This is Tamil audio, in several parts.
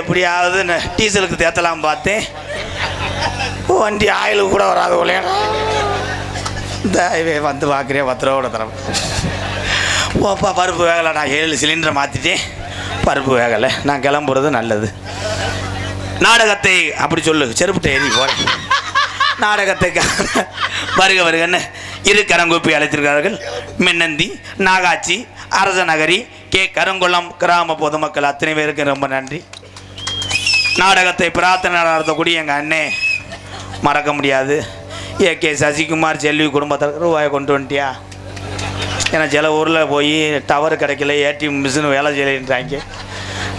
எப்படியாவது டீசலுக்கு தேத்தலாம் பார்த்தேன். வண்டி ஆயிலுக்கு கூட வராது விளையாட வந்து பார்க்குறேன் பத்து ரூபா கூட தரம் ஓப்பா பருப்பு வேகலை. நான் ஏழு சிலிண்டரை மாற்றிட்டேன் பருப்பு வேகலை. நான் கிளம்புறது நல்லது. நாடகத்தை அப்படி சொல்லு. செருப்புட்ட ஏறி போகிறேன் நாடகத்தை வருக வருகன்னு இரு கரங்கூப்பி அழைத்திருக்கிறார்கள். மின்னந்தி நாகாச்சி அரசநகரி கே. கருங்குளம் கிராம பொதுமக்கள் அத்தனை பேருக்கு ரொம்ப நன்றி. நாடகத்தை பிரார்த்தனை நடத்தக்கூடிய எங்கள் அண்ணே. மறக்க முடியாது. ஏ கே சசிகுமார் செல்வி குடும்பத்திற்கு ரூபாயை கொண்டு வந்துட்டியா? ஏன்னா சில ஊரில் போய் டவர் கிடைக்கல ஏடிஎம் மிஷின் வேலை செய்யலைன்றாங்க.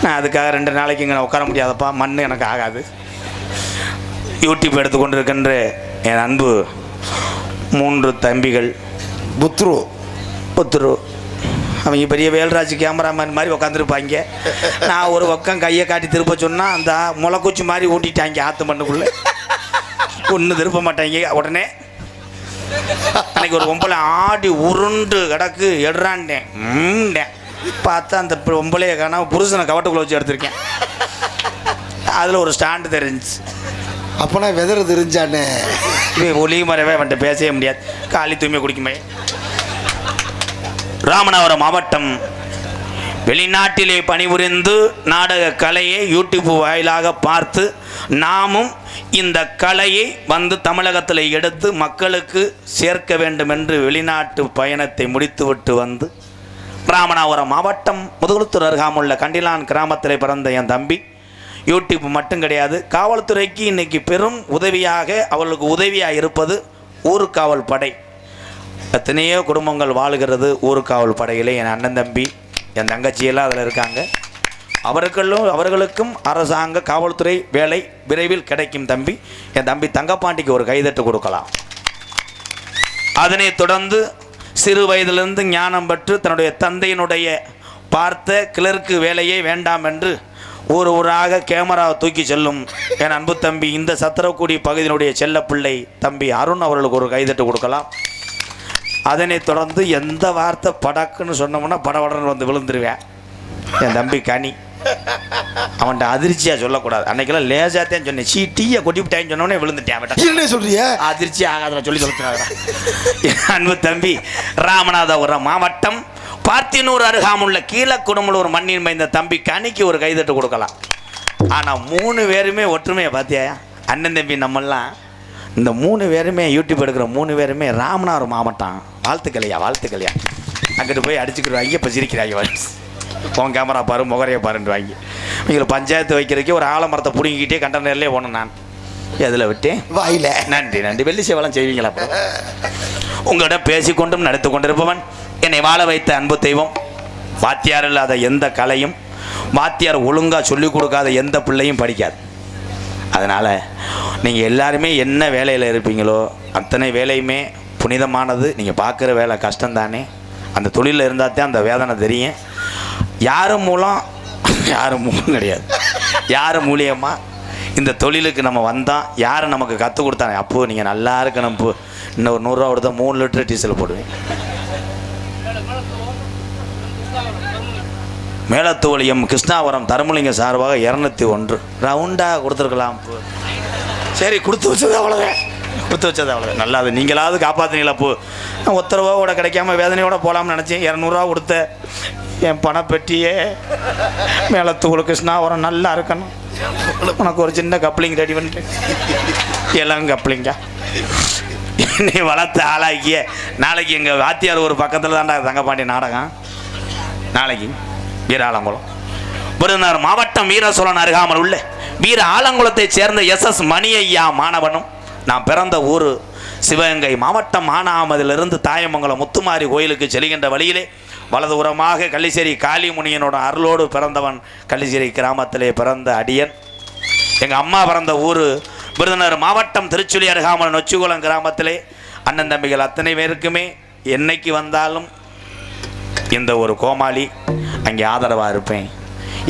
நான் அதுக்காக ரெண்டு நாளைக்கு இங்கே உட்கார முடியாதப்பா மண் எனக்கு ஆகாது. யூடியூப் எடுத்துக்கொண்டு இருக்கின்ற என் அன்பு மூன்று தம்பிகள். புத்ரு. புத்துரு அவங்க பெரிய வேல்ராஜ் கேமராமேன் மாதிரி உட்காந்துருப்பாங்க நான் ஒரு பக்கம் கையை காட்டி திருப்ப சொன்னால் அந்த முளைக்குச்சி மாதிரி ஊட்டிட்டாங்க ஆற்று மண்ணுக்குள்ளே. ஒன்று திருப்ப மாட்டாங்க. உடனே அன்னைக்கு ஒரு பொம்பளை ஆடி உருண்டு கிடக்கு எடுறான்டேன் பார்த்தா அந்த பொம்பளையை காணாம புருஷனை கவட்டுக்குள்ள வச்சு எடுத்திருக்கேன். அதில் ஒரு ஸ்டாண்டு தெரிஞ்சுச்சு. அப்பனா வெதர் தெரிஞ்சானே? ஒளி மறைவே வந்துட்டு பேசவே முடியாது. காலி தூய்மை குடிக்குமே. ராமநாதபுரம் மாவட்டம் வெளிநாட்டிலே பணிபுரிந்து நாடக கலையை யூடியூப் வாயிலாக பார்த்து நாமும் இந்த கலையை வந்து தமிழகத்தில் எடுத்து மக்களுக்கு சேர்க்க வேண்டும் என்று வெளிநாட்டு பயணத்தை முடித்துவிட்டு வந்து ராமநாதபுரம் மாவட்டம் முதுகுளத்தூர் அருகாமுள்ள கண்டிலான் கிராமத்தில் பிறந்த என் தம்பி. யூடியூப் மட்டும் கிடையாது. காவல்துறைக்கு இன்றைக்கி பெரும் உதவியாக அவர்களுக்கு உதவியாக இருப்பது ஊர்காவல் படை. எத்தனையோ குடும்பங்கள் வாழுகிறது ஊருக்காவல் படையில். என் அண்ணன் தம்பி என் தங்கச்சியெல்லாம் அதில் இருக்காங்க. அவர்களும் அவர்களுக்கும் அரசாங்க காவல்துறை வேலை விரைவில் கிடைக்கும் தம்பி. என் தம்பி தங்கப்பாண்டிக்கு ஒரு கைதட்டு கொடுக்கலாம். அதனைத் தொடர்ந்து சிறு வயதிலிருந்து ஞானம் பெற்று தன்னுடைய தந்தையினுடைய பார்த்த கிளர்க்கு வேலையே வேண்டாம் என்று ஊர் ஊராக கேமராவை தூக்கி செல்லும் என் அன்பு தம்பி இந்த சத்திரக்குடி பகுதியினுடைய செல்லப்பிள்ளை தம்பி அருண் அவர்களுக்கு ஒரு கைதட்டு கொடுக்கலாம். அதனைத் தொடர்ந்து எந்த வார்த்தை படக்குன்னு சொன்னோம்னா படபடன்னு வந்து விழுந்துருவேன். என் தம்பி கனி. அவன்கிட்ட அதிர்ச்சியாக சொல்லக்கூடாது. அன்னைக்கெல்லாம் லேசாத்தான் சொன்னேன். சீ டீயை கொட்டி விட்டான்னு சொன்னோடனே விழுந்துட்டேன் அவன்கிட்ட. என்ன சொல்றிய? அதிர்ச்சி ஆகாதுல சொல்லி சொல்லுறாங்க அன்பு தம்பி ராமநாதபுரம் மாவட்டம் பார்த்தினூர் அருகாமுள்ள கீழக்குடும்பலூர் மண்ணின் மைந்த தம்பி கனிக்கு ஒரு கைதட்டு கொடுக்கலாம். ஆனால் மூணு பேருமே ஒற்றுமையை பார்த்தியா? அண்ணன் தம்பி நம்மெல்லாம் இந்த மூணு பேருமே யூடியூப் எடுக்கிற மூணு பேருமே ராமநாதபுரம் மாவட்டம். வாழ்த்துக்கலையா வாழ்த்துக்கலையா அங்கிட்டு போய் அடிச்சுக்கிடுவாங்க இப்போ சிரிக்கிறாங்க உன் கேமரா பாரு முகரையை பாருன்னு வாங்கி. இவங்களை பஞ்சாயத்து வைக்கிறதுக்கே ஒரு ஆலமரத்தை பிடுங்கிக்கிட்டே கண்டனர்லேயே போனேன் நான். எதில் விட்டேன் வாயில. நன்றி நன்றி. வெள்ளி சேவலம் செய்வீங்களா உங்களிடம் பேசிக்கொண்டும் நடத்து கொண்டிருப்பவன் என்னை வாழ வைத்த அன்பு தெய்வம். வாத்தியார் இல்லாத எந்த கலையும் வாத்தியார் ஒழுங்காக சொல்லிக் கொடுக்காத எந்த பிள்ளையும் படிக்காது. அதனால் நீங்கள் எல்லாருமே என்ன வேலையில் இருப்பீங்களோ அத்தனை வேலையுமே புனிதமானது நீங்கள் பார்க்குற வேலை கஷ்டம்தானே? அந்த தொழிலில் இருந்தால் தான் அந்த வேதனை தெரியும். யார் மூலம்? யார் மூலம் கிடையாது. யார் மூலியமாக இந்த தொழிலுக்கு நம்ம வந்தால் யார் நமக்கு கற்றுக் கொடுத்தாங்க அப்போ நீங்கள் நல்லா இருக்கணும் இப்போ இன்னும் ஒரு நூறுரூவா கொடுத்தா மூணு லிட்டர் டீசல் போடுவேன். மேலத்தோழியம் கிருஷ்ணாவரம் தருமலிங்க சார்பாக இரநூத்தி ஒன்று. ரவுண்டாக கொடுத்துருக்கலாம் சரி கொடுத்து வச்சது அவ்வளோதான் கொடுத்து வச்சது அவ்வளோ நல்லா அது நீங்களாவது காப்பாற்றுனீங்களா போ. நான் ஒத்த கூட கிடைக்காம வேதனையோட போகலாம்னு நினச்சேன். இரநூறுவா கொடுத்த என் பணப்பெட்டியே மேலத்தூள் கிருஷ்ணாவரம் நல்லா இருக்கணும். உனக்கு ஒரு சின்ன கப்ளிங் ரெடி பண்ணிட்டேன் எல்லாம் கப்ளிங்கா. என்னை வளர்த்த ஆளாக்கிய நாளைக்கு எங்கள் வாத்தியார் ஒரு பக்கத்தில் தான்டா தங்கப்பாண்டி நாடகம். நாளைக்கு வீர ஆலங்குளம். விருதுநகர் மாவட்டம் வீரசோழன் அருகாமல் உள்ள வீர ஆலங்குளத்தைச் சேர்ந்த எஸ் எஸ் மணி ஐயா மாணவனும் நான் பிறந்த ஊர் சிவகங்கை மாவட்டம் மானாமதிலிருந்து தாயமங்கலம் முத்துமாரி கோயிலுக்கு செல்கின்ற வழியிலே வலதுபுறமாக கள்ளிச்சேரி காளிமுனியனோட அருளோடு பிறந்தவன் கள்ளிச்சேரி கிராமத்திலே பிறந்த அடியன். எங்கள் அம்மா பிறந்த ஊர் விருதுநகர் மாவட்டம் திருச்சுழி அருகாமல் நொச்சிகுளம் கிராமத்திலே. அண்ணன் தம்பிகள் அத்தனை பேருக்குமே என்னைக்கு வந்தாலும் இந்த ஒரு கோமாளி அங்கே ஆதரவாக இருப்பேன்.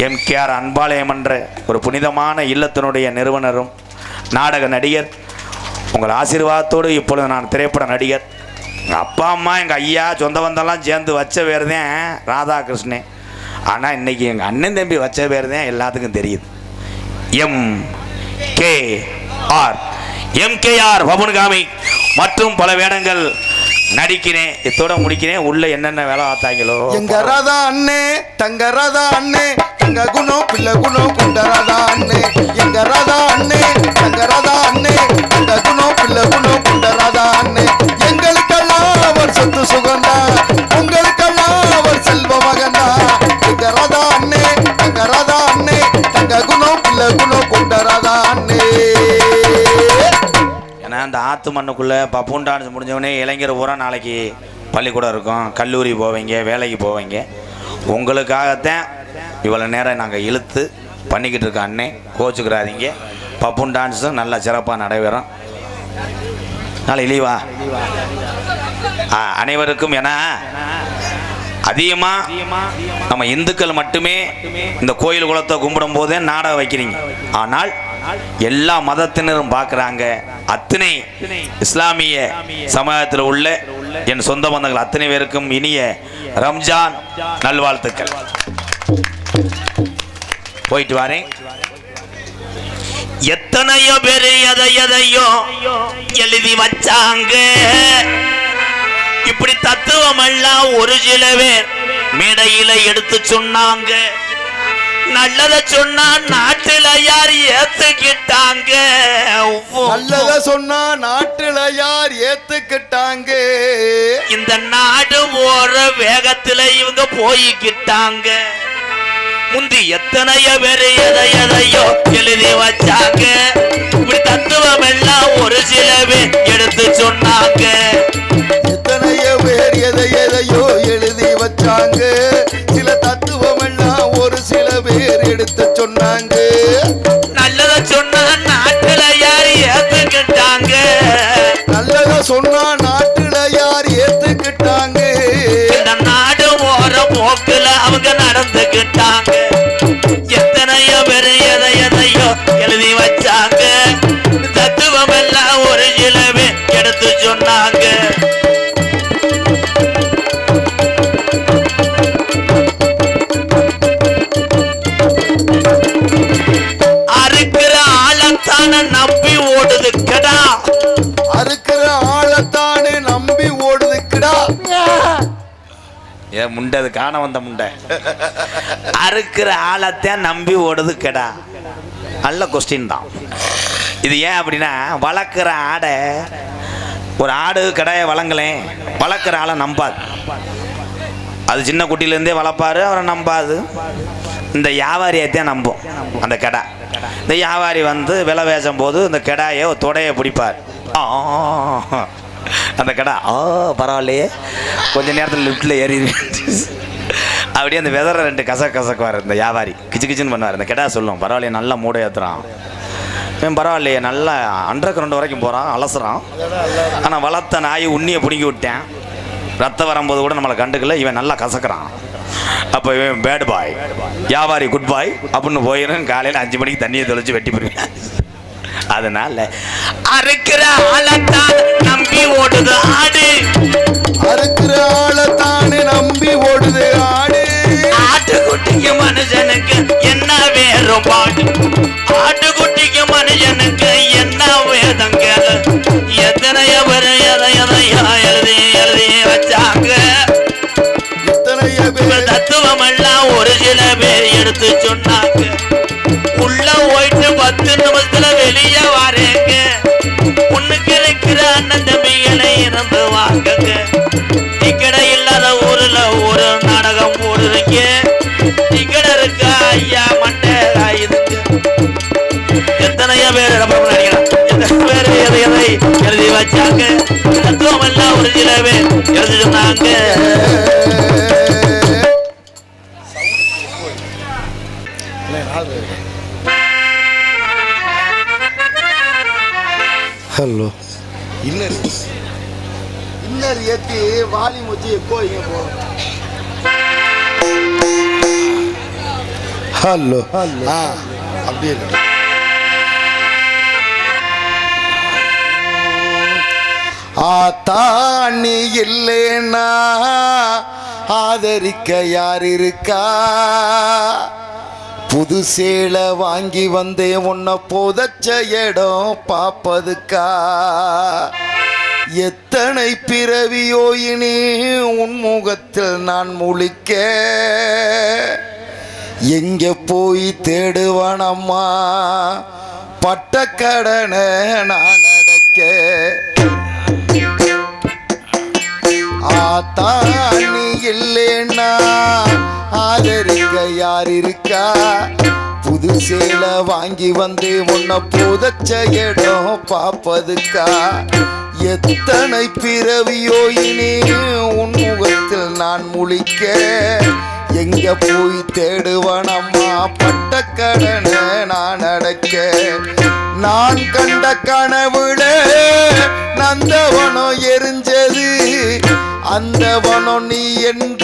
எம்கேஆர் அன்பாலயம் என்ற ஒரு புனிதமான இல்லத்தினுடைய நிறுவனரும் நாடக நடிகர் உங்கள் ஆசீர்வாதத்தோடு இப்பொழுது நான் திரைப்பட நடிகர். எங்கள் அப்பா அம்மா எங்கள் ஐயா சொந்த பந்தம்லாம் சேர்ந்து வச்ச பேர் தான் ராதாகிருஷ்ணன். ஆனால் இன்னைக்கு எங்கள் அண்ணன் தம்பி வச்ச பேர் தான் எல்லாத்துக்கும் தெரியுது. M K R. M K R பவன்காமி மற்றும் பல வேடங்கள் நடிக்கிறேன். இத்தோட முடிக்கிறேன். உள்ள என்னென்ன வேலை பார்த்தாங்களோ. எங்க ராதா அண்ணே தங்க ராதா அண்ணே தங்க குணம் பிள்ளை குணம் கொண்ட ராதா அண்ணே. எங்க ராதா அண்ணே தங்க ராதா அண்ணே. தங்க குணம் பிள்ளை குணம் கொண்ட ராதா அண்ணே. எங்களுக்கெல்லாம் அவர் சொத்து சுகந்தா. உங்களுக்கெல்லாம் அவர் செல்வ மகந்தா. எங்க ராதா அண்ணே தங்க ராதா அண்ணே. தங்க குணம் பிள்ளை குணம் கொண்ட ராதா அண்ணே. ஏன்னா அந்த ஆத்து மண்ணுக்குள்ளே பப்புன் டான்ஸ் முடிஞ்சவொடனே இளைஞர் பூரா நாளைக்கு பள்ளிக்கூடம் இருக்கும். கல்லூரி போவீங்க வேலைக்கு போவீங்க. உங்களுக்காகத்தான் இவ்வளோ நேரம் நாங்கள் இழுத்து பண்ணிக்கிட்டு இருக்கோம் அண்ணே கோச்சுக்கிறாதீங்க. பப்புன் டான்ஸும் நல்லா சிறப்பாக நடைபெறும். நாளை இழிவா ஆ அனைவருக்கும் ஏன்னா அதிகமாக நம்ம இந்துக்கள் மட்டுமே இந்த கோயில் குலத்தை கும்பிடும் போதே நாடகம் வைக்கிறீங்க. ஆனால் எல்லா மதத்தினரும் பார்க்குறாங்க அத்தனை இஸ்லாமிய சமூகத்தில் உள்ள என் சொந்த பந்தங்கள் அத்தனை பேருக்கும் இனிய ரம்ஜான் நல்வாழ்த்துக்கள். போயிட்டு வரேன். எத்தனையோ பேர் எதை எதையோ எழுதி வச்சாங்க. இப்படி தத்துவம் எல்லாம் ஒரு சில பேர் மேடையில எடுத்து சொன்னாங்க. நல்லத சொன்னா நாட்டுல யார் ஏத்துக்கிட்டாங்க? நல்லத சொன்னா நாட்டுல யார் ஏத்துக்கிட்டாங்க? இந்த நாடு போற வேகத்துல இவங்க போய்கிட்டாங்க முந்தி எத்தனையோ பேரு எதை எதையோ எழுதி வச்சாங்க. இப்படி தத்துவம் எல்லாம் ஒரு சில பேர் எடுத்து சொன்னாங்க. எத்தனையோ பேர் எதை எதையோ முண்டை அது காண வந்த முண்டை. அறுக்கிற ஆளைத்தான் நம்பி ஓடுது கெடா. நல்ல கொஸ்டின் தான். இது ஏன் அப்படின்னா வளர்க்குற ஆடை ஒரு ஆடு கடையை வளங்கலேன் வளர்க்குற ஆளை நம்பாது. அது சின்ன குட்டியிலேருந்தே வளர்ப்பாரு அவரை நம்பாது. இந்த வியாபாரியத்தையும் நம்பும் அந்த கடை. இந்த வியாபாரி வந்து விலை பேசும் போது இந்த கெடாயை தொடையை பிடிப்பார். ஆ, அந்த கடை ஆ பரவாயில்லையே. கொஞ்ச நேரத்தில் லிஃப்ட்டில் ஏறி அப்படியே அந்த வெதரை ரெண்டு கச கசக்குவார் இந்த வியாபாரி. கிச்சு கிச்சுன்னு பண்ணுவார். இந்த கெடா சொல்லும் பரவாயில்லையே நல்லா மூடை ஏற்றுறான் இவன் பரவாயில்லையே நல்லா அண்டர் கிரவுண்ட் வரைக்கும் போகிறான் அலசுறான். ஆனால் வளர்த்த நாய் உண்ணியை பிடுங்கி விட்டேன். ரத்தம் வரும்போது கூட நம்மளை கண்டுக்கல இவன் நல்லா கசக்குறான். அப்போ இவன் பேட் பாய் வியாபாரி குட் பாய் அப்படின்னு போயிடும் காலையில் அஞ்சு மணிக்கு தண்ணியை தெளித்து வெட்டி போயிருவேன் அதனால அறுக்கிற ஆளத்தான் நம்பி ஓடுது ஆடு. அறுக்கிற ஆளத்தானே நம்பி ஓடுது ஆடு. ஆட்டுக்குட்டிக்கு மனுஷனுக்கு என்ன வேறுபாடு ஆட்டுக்குட்டிக்கு மனுஷனுக்கு என்ன வேதங்க எத்தனையோ பேர் எதை எதையோ எழுதி எழுதி வச்சாங்க. எத்தனையோ பேர் தத்துவம் எல்லாம் ஒரு சில பேர் எடுத்து சொன்னாங்க. ஐயா மண்டை இதுங்க எத்தனையோ பேர் ரப்பர் நடிக்கிறான் எத்தனை பேர் எதை எதை எழுதி வச்சாங்க. தத்துவம் எல்லாம் ஒரு சில பேர் எழுதி சொன்னாங்க. ஹலோ. இன்னர் இன்னர் ஏத்தி வாலியம் வச்சு எப்போ இங்க போ ஹலோ. ஆ அப்படியே இருக்கு. ஆத்தா நீ இல்லைன்னா ஆதரிக்க யார் இருக்கா? புது சேலை வாங்கி வந்தேன் உன்னை புதைச்ச இடம் பாப்பதுக்கா எத்தனை பிறவியோ இனி உன் முகத்தில் நான் முழிக்க? எங்கே போய் தேடுவானம்மா? பட்டக்கடனை நான் அடைக்க. ஆத்தா நீ இல்லைன்னா ஆதரிக்க யார் இருக்கா? புது சேலை வாங்கி வந்து உன்னை புதைச்ச இடம் பார்ப்பதுக்கா? எத்தனை பிறவியோ இனி உன் முகத்தில் நான் முழிக்க. எங்க போய் தேடுவனம்மா பட்டக்கடனை நான் அடைக்க. நான் கண்ட கனவுல நந்தவனம் எரிஞ்சது. அந்த வனம் நீ என்று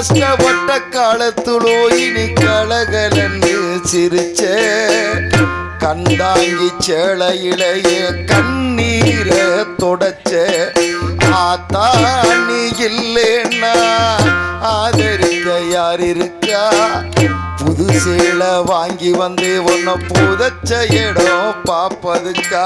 கஷ்டப்பட்ட காலத்துலோ இனி கலகலன்னு சிரிச்ச. கண்டாங்கி இளைய கண்ணீரை தொடச்ச. ஆத்தா நீ இல்லைன்னா ஆதரிக்க யார் இருக்கா? புது சேலை வாங்கி வந்து உன்னை புதைச்ச இடம் பார்ப்பதுக்கா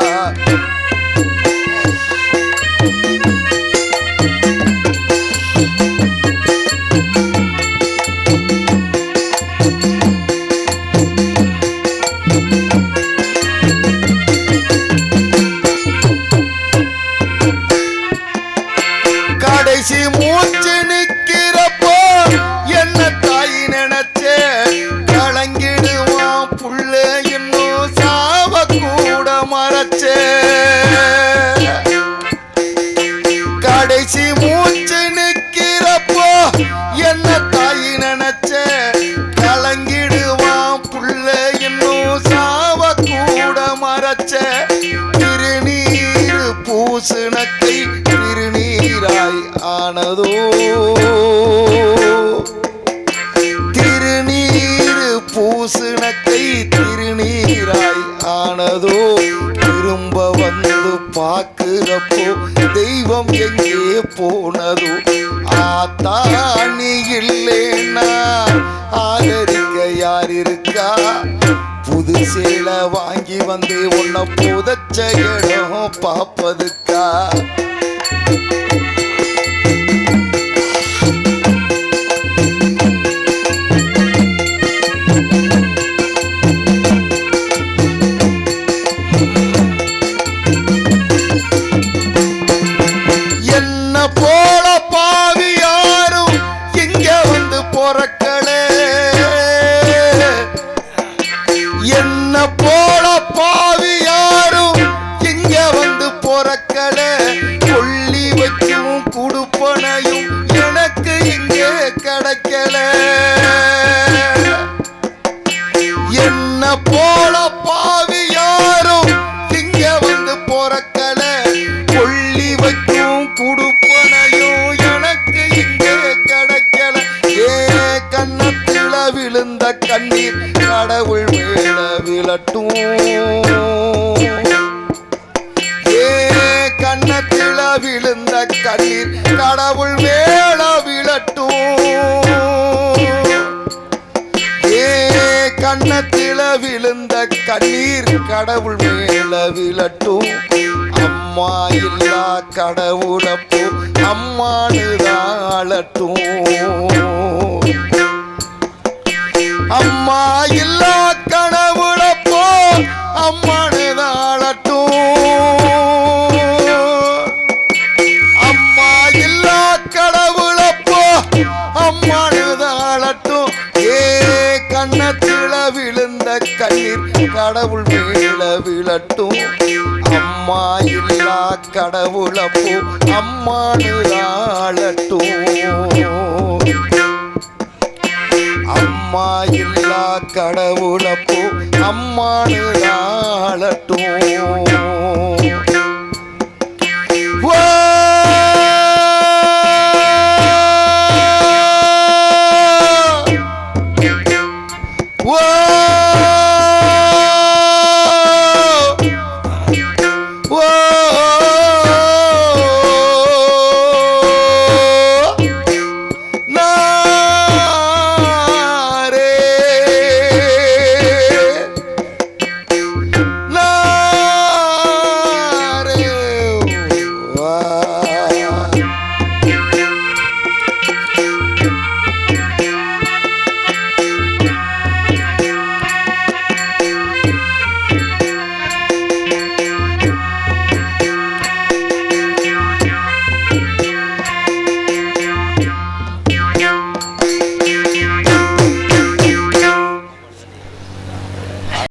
ஆனதோ திருநீர் பூசுனத்தை திருநீராய் ஆனதோ? திரும்ப வந்து பார்க்கிறப்போ தெய்வம் எங்கே போனதோ? ஆத்தா நீ இல்லைன்னா ஆதரிக்க யார் இருக்கா? புது சேலை வாங்கி வந்து உன்னை புதைச்ச இடம் பார்ப்பதுக்கா? வந்து கொல்லி கொள்ளி வைக்கும் குடுப்பனையும் எனக்கு இங்கே கிடைக்கல. என்ன போல பாவி யாரும் இங்க வந்து பொறக்கல. கொல்லி வைக்கும் குடுப்பனையும் எனக்கு இங்கே கிடைக்கல. ஏ கண்ணத்தில விழுந்த கண்ணீர் கடவுள் மேல விழட்டும். கண்ணீர் கடவுள் மேல விழட்டும் அம்மா இல்லா கடவுளப்போ அம்மானுதான் அழட்டும் அம்மா இல்லா கடவுளப்போ அம்மா கடவுள் மேல விழட்டும் அம்மா இல்லா கடவுளப்போ அம்மானுதாளட்டும் அம்மா இல்லா கடவுளப்போ அம்மானுதாளட்டும்